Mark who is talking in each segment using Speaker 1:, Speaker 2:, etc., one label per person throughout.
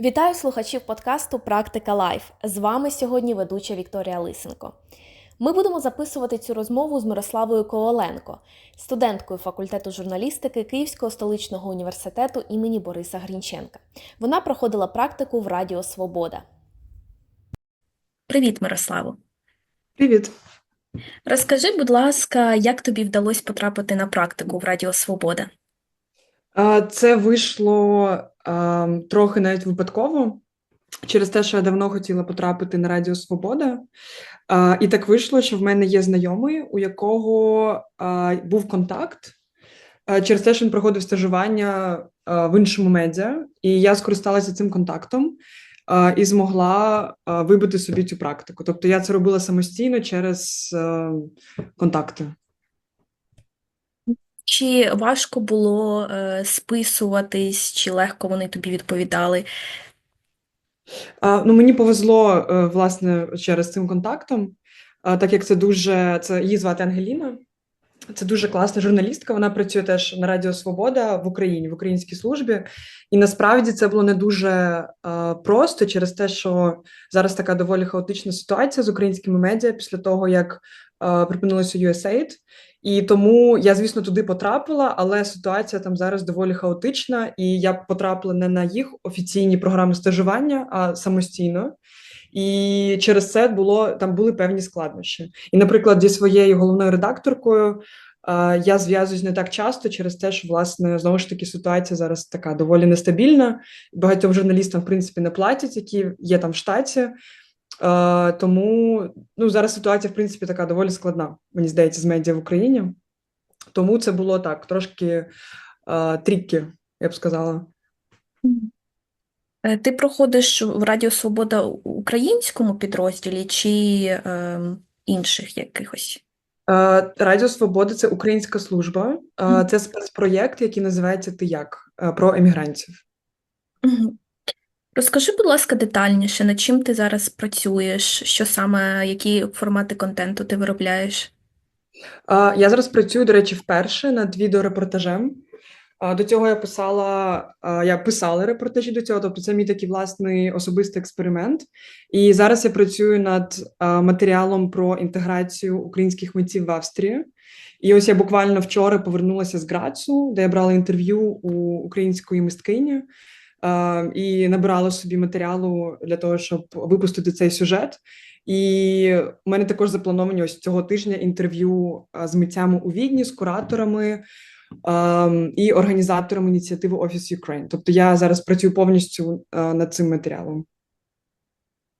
Speaker 1: Вітаю слухачів подкасту Практика Лайф. З вами сьогодні ведуча Вікторія Лисенко. Ми будемо записувати цю розмову з Мирославою Коваленко, студенткою факультету журналістики Київського столичного університету імені Бориса Грінченка. Вона проходила практику в Радіо Свобода. Привіт, Мирославо.
Speaker 2: Привіт.
Speaker 1: Розкажи, будь ласка, як тобі вдалося потрапити на практику в Радіо Свобода?
Speaker 2: А, Це вийшло трохи навіть випадково через те, що я давно хотіла потрапити на Радіо Свобода. А, І так вийшло, що в мене є знайомий, у якого а, був контакт а, через те, що він проходив стажування а, в іншому медіа, і я скористалася цим контактом а, і змогла вибити собі цю практику. Тобто я це робила самостійно через контакти.
Speaker 1: Чи важко було е, списуватись, чи легко вони тобі відповідали?
Speaker 2: А, Ну, мені повезло, е, власне, через цим контактом, а, так як це дуже, це її звати Ангеліна. Це дуже класна журналістка. Вона працює теж на Радіо Свобода в Україні, в українській службі. І насправді це було не дуже е, просто через те, що зараз така доволі хаотична ситуація з українськими медіа після того, як е, припинилося USAID. І тому я, звісно, туди потрапила, але ситуація там зараз доволі хаотична, і я потрапила не на їх офіційні програми стажування, а самостійно. І через це було там були певні складнощі. І, наприклад, зі своєю головною редакторкою я зв'язуюсь не так часто через те, що власне знову ж таки ситуація зараз така доволі нестабільна. Багатьом журналістам, в принципі, не платять, які є там в штаті. Е, тому ну, зараз ситуація, в принципі, така доволі складна, мені здається, з медіа в Україні. Тому це було так, трошки е, тріккі, я б сказала.
Speaker 1: Е, Ти проходиш в Радіо Свобода українському підрозділі чи е, інших якихось?
Speaker 2: Радіо Свобода це українська служба, це спецпроєкт, який називається Ти як про емігрантів.
Speaker 1: Розкажи, будь ласка, детальніше, над чим ти зараз працюєш, що саме, які формати контенту ти виробляєш?
Speaker 2: Я зараз працюю, до речі, вперше над відеорепортажем. До цього я писала, я писала репортажі до цього, тобто це мій такий власний особистий експеримент. І зараз я працюю над матеріалом про інтеграцію українських митців в Австрії. І ось я буквально вчора повернулася з Грацу, де я брала інтерв'ю у української мисткині і набирала собі матеріалу для того, щоб випустити цей сюжет. І у мене також заплановані ось цього тижня інтерв'ю е, з митцями у Відні, з кураторами ем, і організатором ініціативи Office Ukraine. Тобто я зараз працюю повністю е, над цим матеріалом.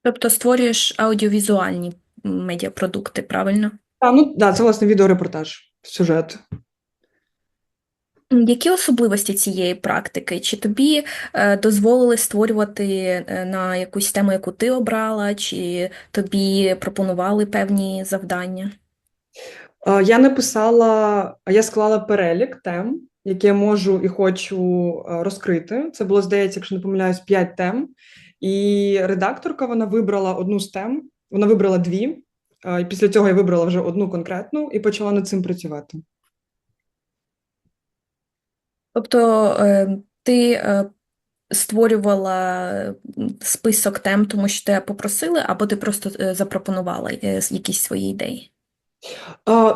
Speaker 1: Тобто створюєш аудіовізуальні медіапродукти, правильно?
Speaker 2: А, ну да, це власне відеорепортаж, сюжет.
Speaker 1: Які особливості цієї практики? Чи тобі е, дозволили створювати е, на якусь тему, яку ти обрала, чи тобі пропонували певні завдання?
Speaker 2: Я написала, я склала перелік тем, які я можу і хочу е, розкрити. Це було, здається, якщо не помиляюсь, п'ять тем. І редакторка вона вибрала одну з тем, вона вибрала дві. І після цього я вибрала вже одну конкретну і почала над цим працювати.
Speaker 1: Тобто е, ти е, створювала список тем, тому що тебе попросили, або ти просто е, запропонувала якісь свої ідеї?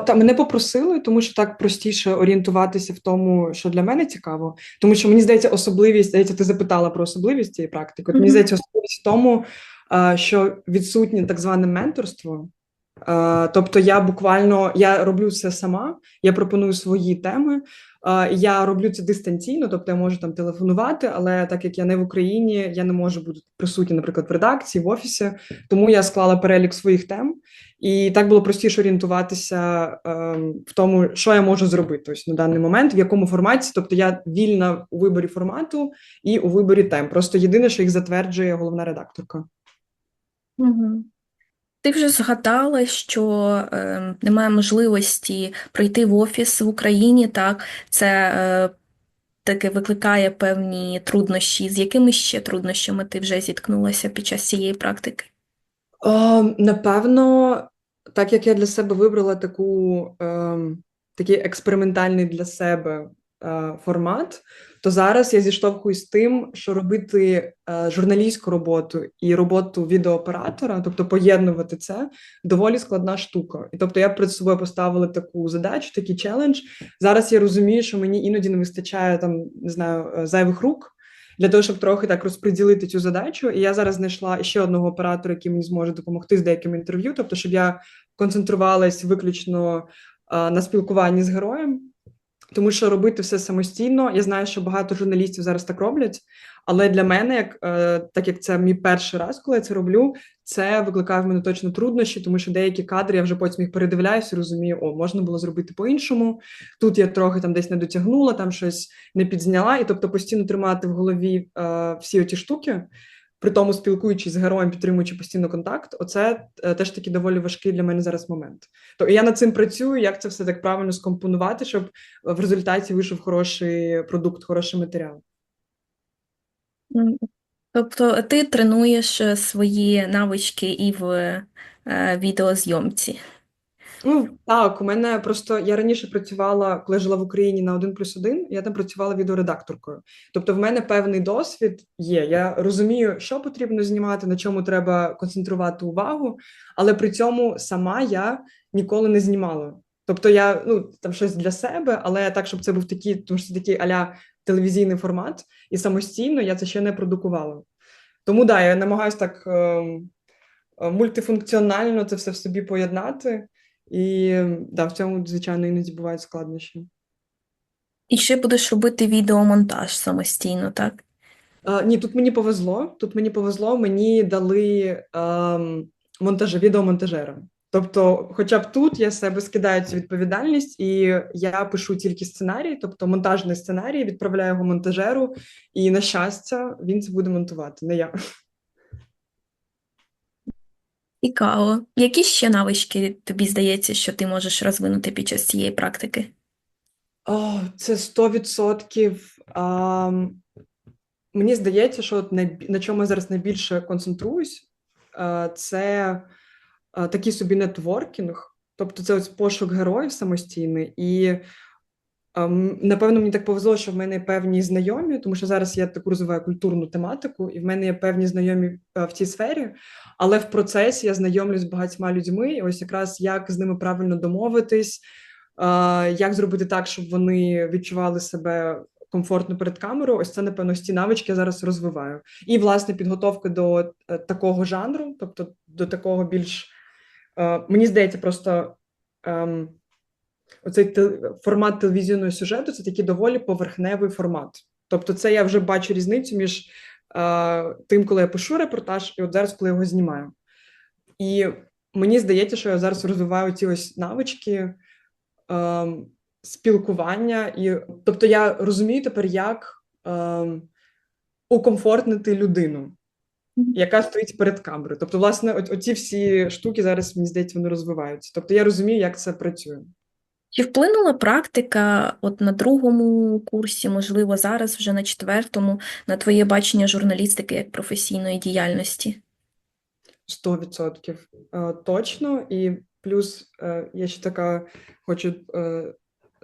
Speaker 2: Та мене попросили, тому що так простіше орієнтуватися в тому, що для мене цікаво. Тому що мені здається, особливість, здається, ти запитала про особливість цієї практики. От мені здається, особливість в тому, що відсутнє так зване менторство. А, Тобто я буквально я роблю це сама, я пропоную свої теми. Я роблю це дистанційно, тобто я можу там телефонувати, але так як я не в Україні, я не можу бути присутня, наприклад, в редакції, в офісі. Тому я склала перелік своїх тем, і так було простіше орієнтуватися ем, в тому, що я можу зробити ось на даний момент, в якому форматі. Тобто я вільна у виборі формату і у виборі тем. Просто єдине, що їх затверджує головна редакторка.
Speaker 1: Угу. Ти вже згадала, що е, немає можливості прийти в офіс в Україні, так? Це е, таки викликає певні труднощі. З якими ще труднощами ти вже зіткнулася під час цієї практики?
Speaker 2: Ем, напевно, так як я для себе вибрала таку, ем, такий експериментальний для себе е, формат, то зараз я зіштовхуюсь з тим, що робити е, журналістську роботу і роботу відеооператора, тобто поєднувати це, доволі складна штука. І тобто я перед собою поставила таку задачу, такий челендж. Зараз я розумію, що мені іноді не вистачає там не знаю е, зайвих рук. Для того щоб трохи так розподілити цю задачу, і я зараз знайшла ще одного оператора, який мені зможе допомогти з деяким інтерв'ю. Тобто, щоб я концентрувалась виключно а, на спілкуванні з героєм, тому що робити все самостійно. Я знаю, що багато журналістів зараз так роблять. Але для мене, як е, так як це мій перший раз, коли я це роблю, це викликає в мене точно труднощі, тому що деякі кадри я вже потім їх передивляюся і розумію, о, можна було зробити по-іншому. Тут я трохи там десь не дотягнула, там щось не підзняла, і тобто постійно тримати в голові е, всі оті штуки, при тому спілкуючись з героєм, підтримуючи постійно контакт, оце е, теж таки доволі важкий для мене зараз момент. То я над цим працюю, як це все так правильно скомпонувати, щоб в результаті вийшов хороший продукт, хороший матеріал.
Speaker 3: Тобто ти тренуєш е, свої навички і в е, відеозйомці.
Speaker 2: Ну так, у мене просто я раніше працювала, коли жила в Україні на 1 плюс 1, я там працювала відеоредакторкою. Тобто, в мене певний досвід є. Я розумію, що потрібно знімати, на чому треба концентрувати увагу, але при цьому сама я ніколи не знімала. Тобто, я ну там щось для себе, але так, щоб це був такий, тому що такий аля телевізійний формат, і самостійно я це ще не продукувала. Тому да, я намагаюся так ем, е, мультифункціонально це все в собі поєднати. І да, в цьому, звичайно, іноді бувають складнощі.
Speaker 3: І ще будеш робити відеомонтаж самостійно, так?
Speaker 2: А, ні, тут мені повезло. Тут мені повезло, мені дали ем, монтаж, відеомонтажера. Тобто, хоча б тут я себе скидаю цю відповідальність, і я пишу тільки сценарій, тобто монтажний сценарій, відправляю його монтажеру, і на щастя, він це буде монтувати, не я.
Speaker 3: Цікаво. Які ще навички тобі здається, що ти можеш розвинути під час цієї практики?
Speaker 2: О, це 100%. А, мені здається, що от найбі- на чому я зараз найбільше концентруюсь, це а, такий собі нетворкінг, тобто це ось пошук героїв самостійний. І напевно мені так повезло, що в мене певні знайомі, тому що зараз я таку розвиваю культурну тематику, і в мене є певні знайомі е, в цій сфері. Але в процесі я знайомлюсь з багатьма людьми, і ось якраз як з ними правильно домовитись, е, як зробити так, щоб вони відчували себе комфортно перед камерою. Ось це, напевно, ці навички я зараз розвиваю. І, власне, підготовка до е, такого жанру, тобто до такого більш мені здається, просто ем, оцей формат телевізійного сюжету це такий доволі поверхневий формат. Тобто, це я вже бачу різницю між е, тим, коли я пишу репортаж, і от зараз, коли я його знімаю. І мені здається, що я зараз розвиваю ці ось навички ем, спілкування, і тобто я розумію тепер, як ем, укомфортнити людину, яка стоїть перед камерою. Тобто, власне, от, оці всі штуки зараз, мені здається, вони розвиваються. Тобто я розумію, як це працює.
Speaker 3: Чи вплинула практика от на другому курсі, можливо, зараз вже на четвертому, на твоє бачення журналістики як професійної діяльності?
Speaker 2: 100% Е, точно. І плюс е, я ще така хочу е,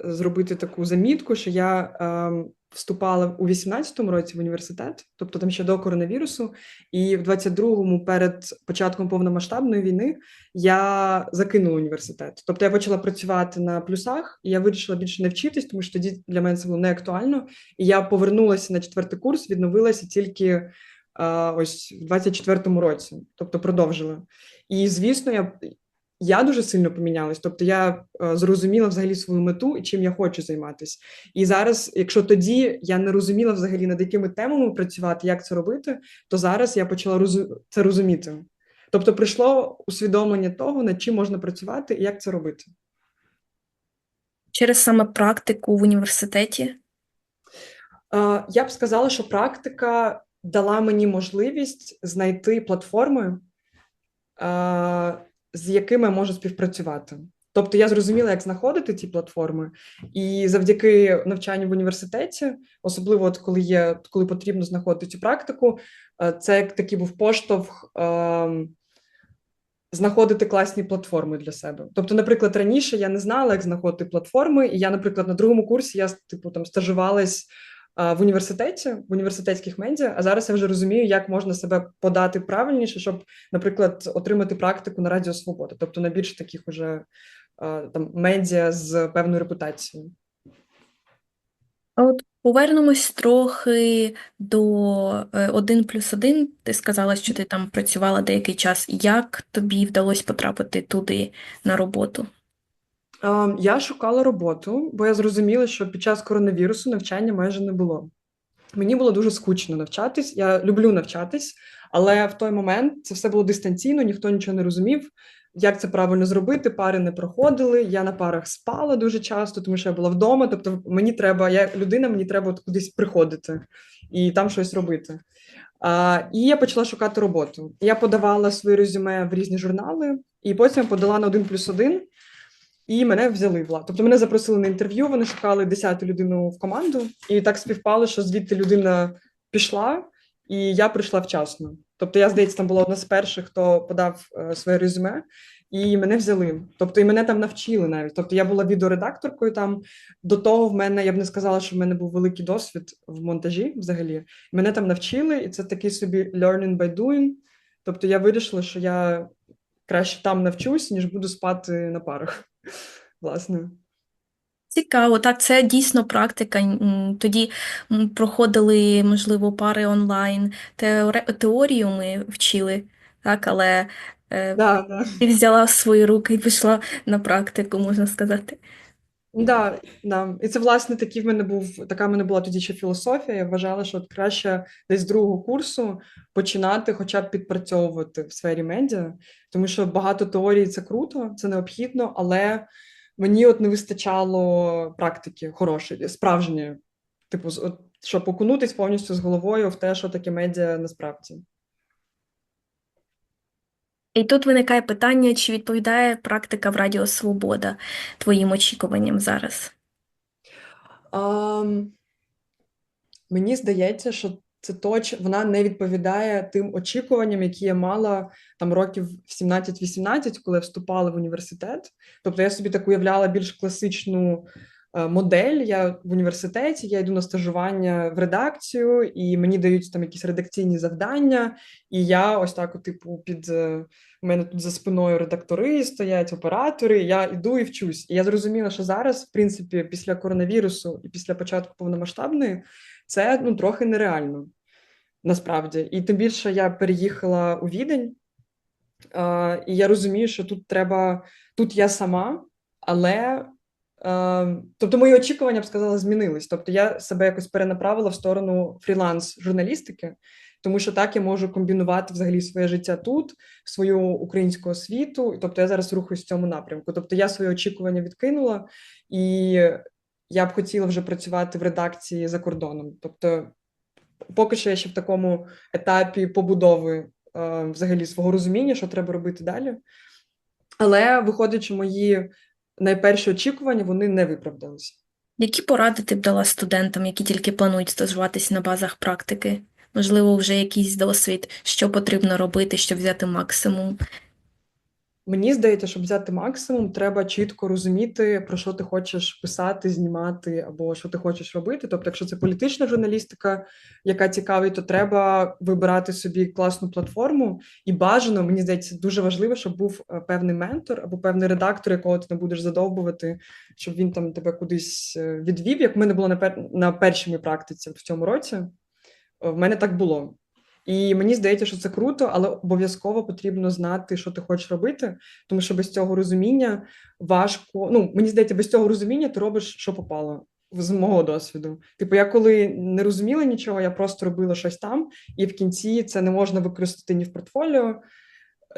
Speaker 2: зробити таку замітку, що я е, вступала у 18-му році в університет, тобто там ще до коронавірусу, і в 22-му, перед початком повномасштабної війни, я закинула університет. Тобто я почала працювати на плюсах, і я вирішила більше не вчитись, тому що тоді для мене це було не актуально. І я повернулася на четвертий курс, відновилася тільки ось в 24-му році, тобто продовжила. І звісно, я, я дуже сильно помінялась. Тобто я е, зрозуміла взагалі свою мету і чим я хочу займатися. І зараз, якщо тоді я не розуміла взагалі над якими темами працювати, як це робити, то зараз я почала це розуміти. Тобто прийшло усвідомлення того, над чим можна працювати і як це робити.
Speaker 3: Через саме практику в університеті?
Speaker 2: Е, Я б сказала, що практика дала мені можливість знайти платформи, е, з якими я можу співпрацювати. Тобто я зрозуміла, як знаходити ті платформи, і завдяки навчанню в університеті, особливо от коли є, коли потрібно знаходити цю практику, е, це як такий був поштовх ем, знаходити класні платформи для себе. Тобто, наприклад, раніше я не знала, як знаходити платформи, і я, наприклад, на другому курсі я типу там стажувалась в університеті, в університетських медіа, а зараз я вже розумію, як можна себе подати правильніше, щоб, наприклад, отримати практику на Радіо Свобода, тобто на більш таких уже там медіа з певною репутацією.
Speaker 3: От повернемось трохи до е, один плюс один. Ти сказала, що ти там працювала деякий час. Як тобі вдалося потрапити туди на роботу?
Speaker 2: А, Я шукала роботу, бо я зрозуміла, що під час коронавірусу навчання майже не було. Мені було дуже скучно навчатись. Я люблю навчатись, але в той момент це все було дистанційно, ніхто нічого не розумів, як це правильно зробити. Пари не проходили. Я на парах спала дуже часто, тому що я була вдома. Тобто, мені треба, я людина, мені треба от кудись приходити і там щось робити. А, І я почала шукати роботу. Я подавала свої резюме в різні журнали, і потім подала на один плюс один. І мене взяли влад. Тобто мене запросили на інтерв'ю, вони шукали 10-ту людину в команду, і так співпало, що звідти людина пішла, і я прийшла вчасно. Тобто, я, здається, там була одна з перших, хто подав е, своє резюме, і мене взяли. Тобто, і мене там навчили навіть. Тобто, я була відеоредакторкою там. До того в мене я б не сказала, що в мене був великий досвід в монтажі взагалі. Мене там навчили, і це такий собі learning by doing. Тобто, я вирішила, що я краще там навчусь, ніж буду спати на парах. Власне.
Speaker 3: Цікаво, так, це дійсно практика. Тоді проходили, можливо, пари онлайн. Теорію ми вчили, так, але е,
Speaker 2: Да, да.
Speaker 3: ти взяла в свої руки і пішла на практику, можна сказати.
Speaker 2: Да, да. І це, власне, такий в мене був, така в мене була тоді ще філософія. Я вважала, що от краще десь з другого курсу починати хоча б підпрацьовувати в сфері медіа, тому що багато теорій це круто, це необхідно, але мені от не вистачало практики хорошої, справжньої, типу, от, щоб окунутись повністю з головою в те, що таке медіа насправді.
Speaker 3: І тут виникає питання, чи відповідає практика в Радіо Свобода твоїм очікуванням зараз?
Speaker 2: Ам, мені здається, що це точ, вона не відповідає тим очікуванням, які я мала там років в 17-18, коли я вступала в університет. Тобто я собі так уявляла більш класичну модель. Я в університеті, я йду на стажування в редакцію, і мені дають там якісь редакційні завдання. І я ось так, типу, під е, у мене тут за спиною редактори стоять, оператори. Я йду і вчусь. І я зрозуміла, що зараз, в принципі, після коронавірусу і після початку повномасштабної, це ну трохи нереально насправді. І тим більше я переїхала у Відень, е, і я розумію, що тут треба, тут я сама, але е, тобто мої очікування, б сказала, змінились. Тобто я себе якось перенаправила в сторону фріланс-журналістики, тому що так я можу комбінувати взагалі своє життя тут, свою українську освіту. Тобто я зараз рухаюсь в цьому напрямку. Тобто я свої очікування відкинула, і я б хотіла вже працювати в редакції за кордоном. Тобто, поки що я ще в такому етапі побудови е, взагалі свого розуміння, що треба робити далі. Але виходить, що мої найперші очікування вони не виправдалися.
Speaker 3: Які поради ти б дала студентам, які тільки планують стажуватись на базах практики? Можливо, вже якийсь досвід, що потрібно робити, щоб взяти максимум?
Speaker 2: Мені здається, щоб взяти максимум, треба чітко розуміти, про що ти хочеш писати, знімати або що ти хочеш робити. Тобто, якщо це політична журналістика, яка цікавить, то треба вибирати собі класну платформу. І бажано, мені здається, дуже важливо, щоб був е, певний ментор або певний редактор, якого ти не будеш задовбувати, щоб він там тебе кудись е, відвів. Як в мене було на пер... на першій практиці в цьому році, е, в мене так було. І мені здається, що це круто, але обов'язково потрібно знати, що ти хочеш робити, тому що без цього розуміння важко. Ну, мені здається, без цього розуміння ти робиш, що попало з мого досвіду. Типу, я коли не розуміла нічого, я просто робила щось там, і в кінці це не можна використати ні в портфоліо,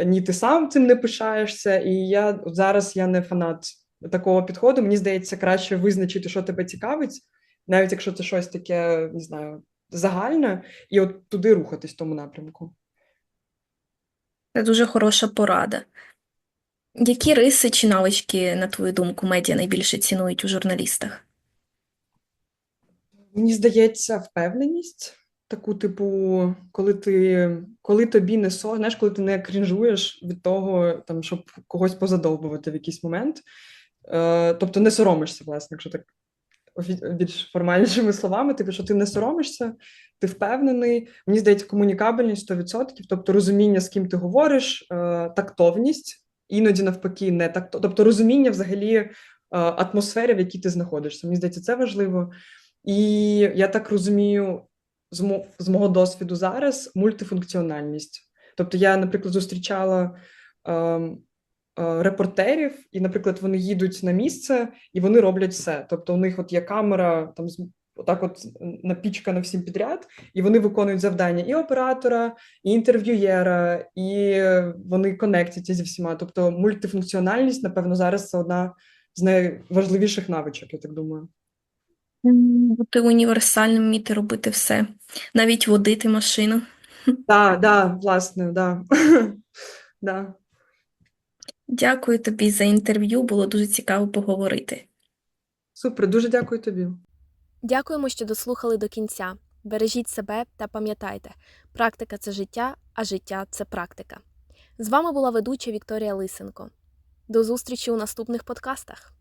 Speaker 2: ні ти сам цим не пишаєшся. І я зараз я не фанат такого підходу. Мені здається, краще визначити, що тебе цікавить, навіть якщо це щось таке, не знаю загальне, і от туди рухатись в тому напрямку.
Speaker 3: Це дуже хороша порада. Які риси чи навички, на твою думку, медіа найбільше цінують у журналістах?
Speaker 2: Мені здається, впевненість. таку, типу, коли ти, коли тобі не со, знаєш, коли ти не крінжуєш від того, там, щоб когось позадовбувати в якийсь момент. Е, тобто не соромишся, власне, якщо так більш формальнішими словами, типу, що ти не соромишся, ти впевнений. Мені здається, комунікабельність 100%, тобто розуміння, з ким ти говориш, е, тактовність, іноді навпаки, не такто, тобто розуміння взагалі е, атмосфери, в якій ти знаходишся. Мені здається, це важливо. І я так розумію, з, мого досвіду зараз мультифункціональність. Тобто, я, наприклад, зустрічала ем, репортерів, і, наприклад, вони їдуть на місце і вони роблять все. Тобто, у них от є камера там отак, от напічкана всім підряд, і вони виконують завдання і оператора, і інтерв'юєра, і вони конектяться зі всіма. Тобто, мультифункціональність, напевно, зараз це одна з найважливіших навичок, я так думаю.
Speaker 3: Бути універсальним, вміти робити все, навіть водити машину.
Speaker 2: Так, да, власне, да. да.
Speaker 3: Дякую тобі за інтерв'ю, було дуже цікаво поговорити.
Speaker 2: Супер, дуже дякую тобі.
Speaker 1: Дякуємо, що дослухали до кінця. Бережіть себе та пам'ятайте, практика це життя, а життя це практика. З вами була ведуча Вікторія Лисенко. До зустрічі у наступних подкастах.